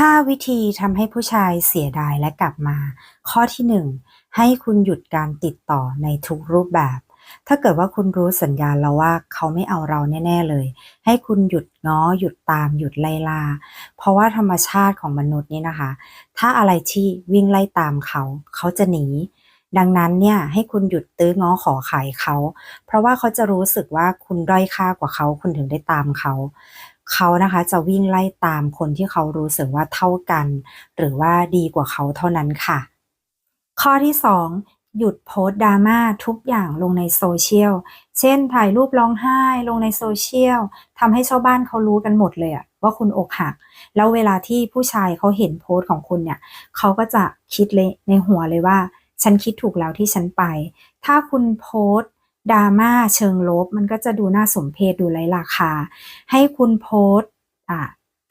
5 วิธีทำให้ผู้ชายเสียดายและกลับมา ข้อที่ 1 ให้คุณหยุดการติดต่อในทุกรูปแบบ ถ้าเกิดว่าคุณรู้สัญญาณแล้วว่าเขาไม่เอาเราแน่ ๆเลย ให้คุณหยุดง้อหยุดตามหยุดไล่ล่า เพราะว่าธรรมชาติของมนุษย์นี่นะคะ ถ้าอะไรที่วิ่งไล่ตามเขา เขาจะหนีดังนั้นเนี่ยให้คุณหยุดตื้อง้อขอขายเขา เพราะว่าเขาจะรู้สึกว่าคุณด้อยค่ากว่าเขา คุณถึงได้ตามเขา เขานะคะจะวิ่งไล่ตามคนที่เขารู้สึกว่าเท่ากัน หรือว่าดีกว่าเขาเท่านั้นค่ะ ข้อที่ 2 หยุดโพสต์ดราม่าทุกอย่างลงในโซเชียล เช่น ถ่ายรูปร้องไห้ลงในโซเชียลทำให้ชาวบ้านเขารู้กันหมดเลยอะว่าคุณอกหัก แล้วเวลาที่ผู้ชายเขาเห็นโพสต์ของคุณเนี่ย เขาก็จะคิดเลยในหัวเลยว่า ฉันคิดถูกแล้วที่ฉันไป ถ้าคุณโพสต์ ดราม่าเชิงลบ มันก็จะดูน่าสมเพชดูไร้ราคา ให้คุณโพสต์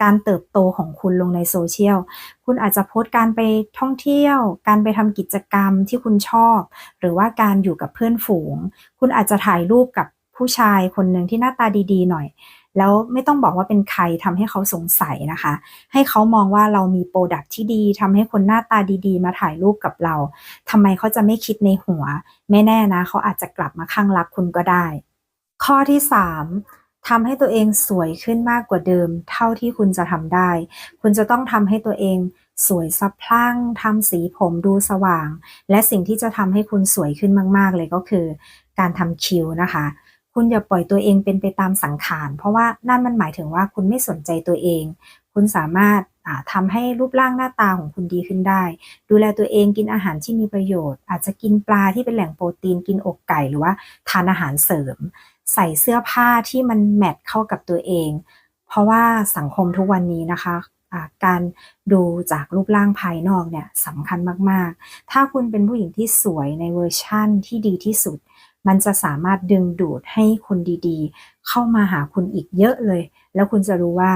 การเติบโตของคุณลงในโซเชียล คุณอาจจะโพสต์การไปท่องเที่ยว การไปทำกิจกรรมที่คุณชอบ หรือว่าการอยู่กับเพื่อนฝูง คุณอาจจะถ่ายรูปกับผู้ชายคนหนึ่งที่หน้าตาดีๆ หน่อย แล้วไม่ต้องบอกว่าเป็นใครทำให้เขาสงสัยนะคะ ให้เขามองว่าเรามีโปรดักที่ดีทำให้คนหน้าตาดีๆ มาถ่ายรูปกับเราทำไมเขาจะไม่คิดในหัว ไม่แน่นะเขาอาจจะกลับมาข้างรักคุณก็ได้ ข้อที่ 3ทำให้ตัวเองสวยขึ้นมากกว่าเดิม เท่าที่คุณจะทำได้ คุณจะต้องทำให้ตัวเองสวยสะพรั่งทำสีผมดูสว่าง และสิ่งที่จะทำให้คุณสวยขึ้นมาก ๆ เลยก็คือ การทำคิ้วนะคะ คุณอย่าปล่อยตัวเองเป็นไปตามสังขาร เพราะว่านั่นมันหมายถึงว่าคุณไม่สนใจตัวเอง คุณสามารถทำให้รูปร่างหน้าตาของคุณดีขึ้นได้ ดูแลตัวเองกินอาหารที่มีประโยชน์ อาจจะกินปลาที่เป็นแหล่งโปรตีนกินอกไก่หรือว่าทานอาหารเสริม ใส่เสื้อผ้าที่มันแมทเข้ากับตัวเอง เพราะว่าสังคมทุกวันนี้นะคะะการดูจากรูปร่างภายนอกเนี่ยสำคัญมาก ๆ ถ้าคุณเป็นผู้หญิงที่สวยในเวอร์ชั่นที่ดีที่สุด มันจะสามารถดึงดูดให้คนดีๆ เข้ามาหาคุณอีกเยอะเลย แล้วคุณจะรู้ว่า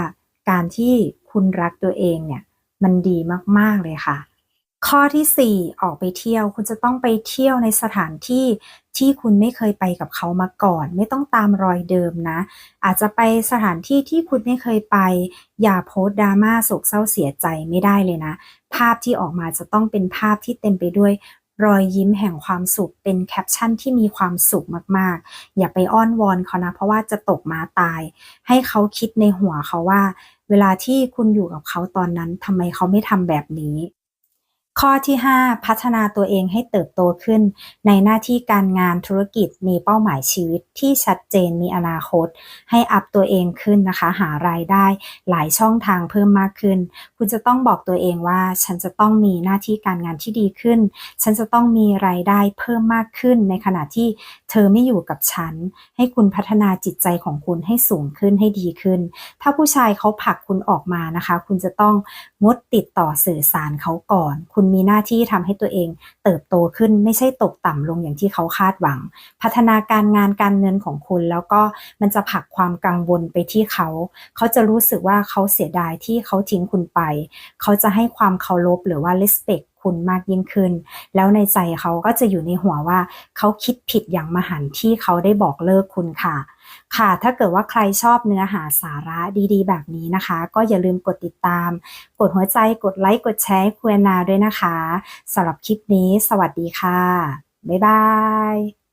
การที่คุณรักตัวเองเนี่ยมันดีมากๆเลยค่ะ ข้อที่ 4 ออกไปเที่ยว คุณจะต้องไปเที่ยวในสถานที่ที่คุณไม่เคยไปกับเขามาก่อน ไม่ต้องตามรอยเดิมนะ อาจจะไปสถานที่ที่คุณไม่เคยไป อย่าโพสต์ดราม่าโศกเศร้าเสียใจไม่ได้เลยนะ ภาพที่ออกมาจะต้องเป็นภาพที่เต็มไปด้วย รอยยิ้มแห่งความสุขเป็นแคปชั่นที่มีความสุขมากๆ อย่าไปอ้อนวอนเขานะ เพราะว่าจะตกม้าตาย ให้เขาคิดในหัวเขาว่า เวลาที่คุณอยู่กับเขาตอนนั้นทำไมเขาไม่ทำแบบนี้ ข้อที่ 5 พัฒนาตัวเองให้เติบโตขึ้น ในหน้าที่การงานธุรกิจมีเป้าหมายชีวิตที่ชัดเจนมีอนาคต ให้อัพตัวเองขึ้นนะคะ หารายได้หลายช่องทางเพิ่มมากขึ้น คุณจะต้องบอกตัวเองว่า ฉันจะต้องมีหน้าที่การงานที่ดีขึ้น ฉันจะต้องมีรายได้เพิ่มมากขึ้น ในขณะที่เธอไม่อยู่กับฉัน ให้คุณพัฒนาจิตใจของคุณให้สูงขึ้นให้ดีขึ้น ถ้าผู้ชายเขาผลักคุณออกมานะคะ คุณจะต้องงดติดต่อสื่อสารเขาก่อน คุณมีหน้าที่ทำให้ตัวเอง เติบโตขึ้นไม่ใช่ตกต่ำลงอย่างที่เขาคาดหวัง พัฒนาการงานการเงินของคุณ แล้วก็มันจะผลักความกังวลไปที่เขา เขาจะรู้สึกว่าเขาเสียดายที่เขาทิ้งคุณไป เขาจะให้ความเคารพหรือว่า respect คุณมากยิ่งขึ้น แล้วในใจเขาก็จะอยู่ในหัวว่าเขาคิดผิดอย่างมหันที่เขาได้บอกเลิกคุณค่ะ ค่ะ ถ้าเกิดว่าใครชอบเนื้อหาสาระดีๆ แบบนี้นะคะ ก็อย่าลืมกดติดตาม กดหัวใจ กดไลค์ กดแชร์คุณนาด้วยนะคะสำหรับคลิปนี้ สวัสดีค่ะ บ๊ายบาย